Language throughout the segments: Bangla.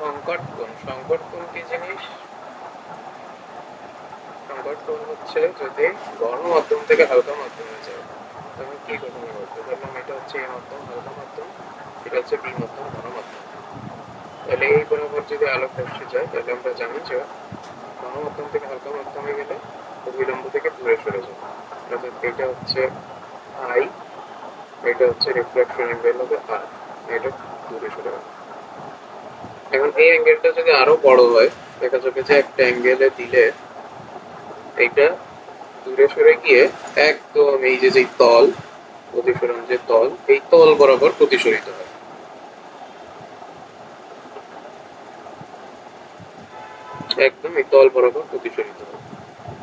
সংকট কোণ সংকট কোণ কি জিনিস? সংকট কোণ হচ্ছে যদি ঘন মাধ্যম থেকে হালকা মাধ্যমে যায়। তখন কি ঘটনা ঘটবে? ধরলাম এটা হচ্ছে এ মাধ্যম, হালকা মাধ্যম, এটা হচ্ছে বি মাধ্যম ঘন মাধ্যম। তাহলে এই বরাবর যদি আলোক রশ্মি যায়, তাহলে আমরা জানি যে ঘন মাধ্যম থেকে হালকা মাধ্যমে গেলে অবিলম্ব থেকে দূরে সরে যাবে। অর্থাৎ এটা হচ্ছে আই এটা হচ্ছে রিফ্লেকশন অ্যাঙ্গেল হবে আর এটা দূরে সরে যাবে। এখন এই অ্যাঙ্গেলটা যদি আরও বড় হয়, দেখা যাবে যে একটা অ্যাঙ্গেলে দিলে এইটা দূরে সরে গিয়ে একদম এই যে যে তল, প্রতিসরণ যে তল, এই তল বরাবর প্রতিসরিত হয়। একদম এই তল বরাবর প্রতিসরিত হয়।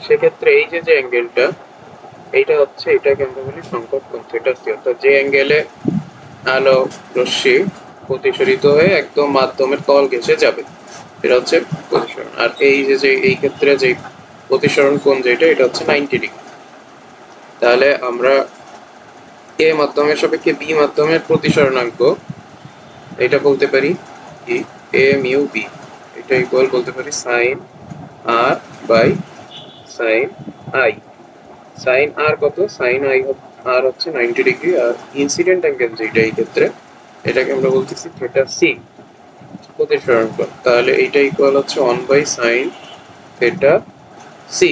সেক্ষেত্রে এই যে যে অ্যাঙ্গেলটা এইটা হচ্ছে, এটাকে আমরা বলি সংকট কোণ থিটা সি অর্থাৎ যে অ্যাঙ্গেলে আলো, রশ্মি প্রতিসরিত হয়ে একদম মাধ্যমের তল ঘেসে যাবে। এটা হচ্ছে প্রতিসরণ। আর এই যে যে, এই ক্ষেত্রে যে প্রতিসরণ কোণ যেটা, এটা হচ্ছে নাইনটি ডিগ্রি তাহলে আমরা এ মাধ্যমের সাপেক্ষে বি মাধ্যমের প্রতিসরণাঙ্ক, এটা বলতে পারি কি? A mu B. এটা ইকুয়াল বলতে পারি sine R by sine I sine R কত? সাইন আই আর হচ্ছে নাইনটি ডিগ্রি আর ইনসিডেন্ট অ্যাঙ্গেল যেটা এই ক্ষেত্রে এটাকে আমরা বলতেছি থিটা সি প্রতিসরণ কোণ। তাহলে এইটা ইকুয়াল হচ্ছে one by sine theta C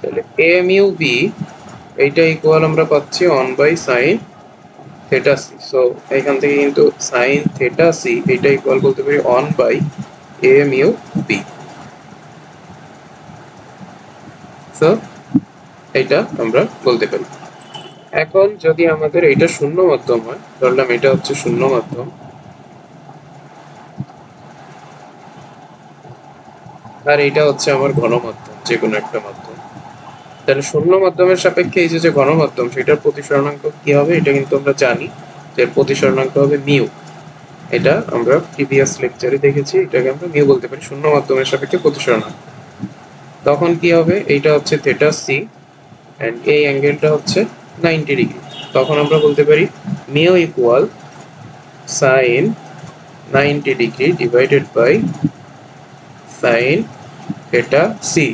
তাহলে এ মিউ বি এইটা ইকুয়াল আমরা পাচ্ছি one by sine theta C so এখান থেকে কিন্তু সাইন থেটা সি এটা ইকুয়াল বলতে পারি one by A mu B so এটা আমরা বলতে পারি। এখন যদি আমাদের এটা শূন্য মাধ্যম হয় ধরলাম এটা হচ্ছে শূন্য মাধ্যম, আর এটা হচ্ছে আমার ঘন মাধ্যম যে কোনো একটা মাধ্যম। তাহলে শূন্য মাধ্যমের সাপেক্ষে এই যে ঘন মাধ্যম সেটার প্রতিসরণাঙ্ক কি হবে? এটা কিন্তু আমরা জানি যে প্রতিসরণাঙ্ক হবে মিউ। এটা আমরা প্রিভিয়াস লেকচারে দেখেছি, এটাকে আমরা মিউ বলতে পারি, শূন্য মাধ্যমের সাপেক্ষে প্রতিসরণাঙ্ক। তখন কি হবে? এইটা হচ্ছে থেটা সি এন্ড এই অ্যাঙ্গেলটা হচ্ছে নাইনটি ডিগ্রি তখন আমরা বলতে পারি mu equal sine ninety degree divided by sine এটা সি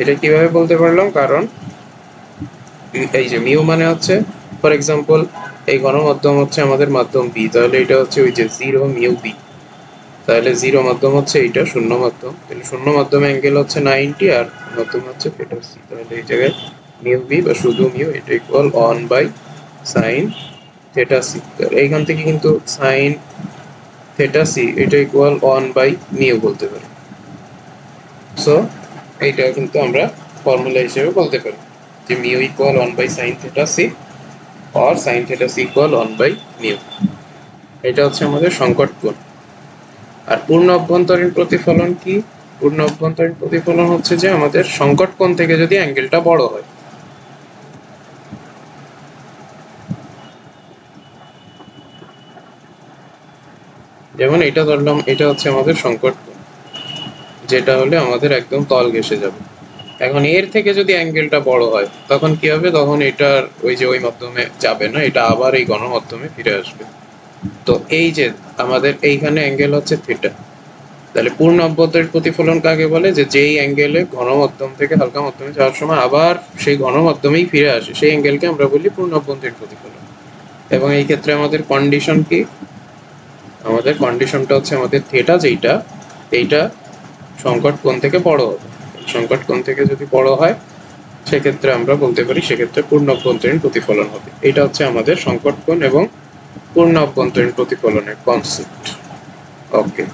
এটা কীভাবে বলতে পারলাম? কারণ এই যে মিউ মানে হচ্ছে ফর এক্সাম্পল এই গণমাধ্যম হচ্ছে আমাদের মাধ্যম বি তাহলে এটা হচ্ছে ওই যে জিরো মিউ বি তাহলে জিরো মাধ্যম হচ্ছে এইটা, শূন্য মাধ্যম। তাহলে শূন্য মাধ্যমে অ্যাঙ্গেল হচ্ছে নাইনটি আর মাধ্যম হচ্ছে থিটা সি তাহলে এই জায়গায় মিউ বি বা শুধু মিউ এটা equal one by sine theta C এইখান থেকে কিন্তু সাইন থিটা সি এটা ইকুয়াল অন বাই মিউ বলতে পারি। সো এইটা কিন্তু আমরা ফর্মুলা হিসেবে বলতে পারি যে mu equal one by sine theta C or sine theta C equal one by mu এটা হচ্ছে আমাদের সংকট কোণ আর পূর্ণ অভ্যন্তরীণ প্রতিফলন কি? পূর্ণ অভ্যন্তরীণ প্রতিফলন হচ্ছে যে আমাদের সংকট কোণ থেকে যদি অ্যাঙ্গেলটা বড় হয় যেমন এটা ধরলাম, এটা হচ্ছে আমাদের সংকট যেটা হলে আমাদের একদম তল ঘেসে যাবে। এখন এর থেকে যদি অ্যাঙ্গেলটা বড় হয়, তখন কি হবে? তখন এটার ওই যে ওই মাধ্যমে যাবে না, এটা আবার এই গণমাধ্যমে ফিরে আসবে। তো এই যে আমাদের এইখানে অ্যাঙ্গেল হচ্ছে থিটা তাহলে পূর্ণ অভ্যন্তরীণ প্রতিফলন কাকে বলে? যে যেই অ্যাঙ্গেলে ঘনমাধ্যম থেকে হালকা মাধ্যমে যাওয়ার সময় আবার সেই ঘনমাধ্যমেই ফিরে আসে। সেই অ্যাঙ্গেলকে আমরা বলি পূর্ণ অভ্যন্তরীণ প্রতিফলন। এবং এই ক্ষেত্রে আমাদের কন্ডিশন কি? আমাদের কন্ডিশনটা হচ্ছে আমাদের থেটা যেইটা, এইটা সংকট কোণ থেকে বড় হবে। সংকট কোণ থেকে যদি বড় হয়, সেক্ষেত্রে আমরা বলতে পারি সেক্ষেত্রে পূর্ণ অভ্যন্তরীণ প্রতিফলন হবে। এটা হচ্ছে আমাদের সংকট কোণ এবং পূর্ণ অভ্যন্তরীণ প্রতিফলনের কনসেপ্ট ওকে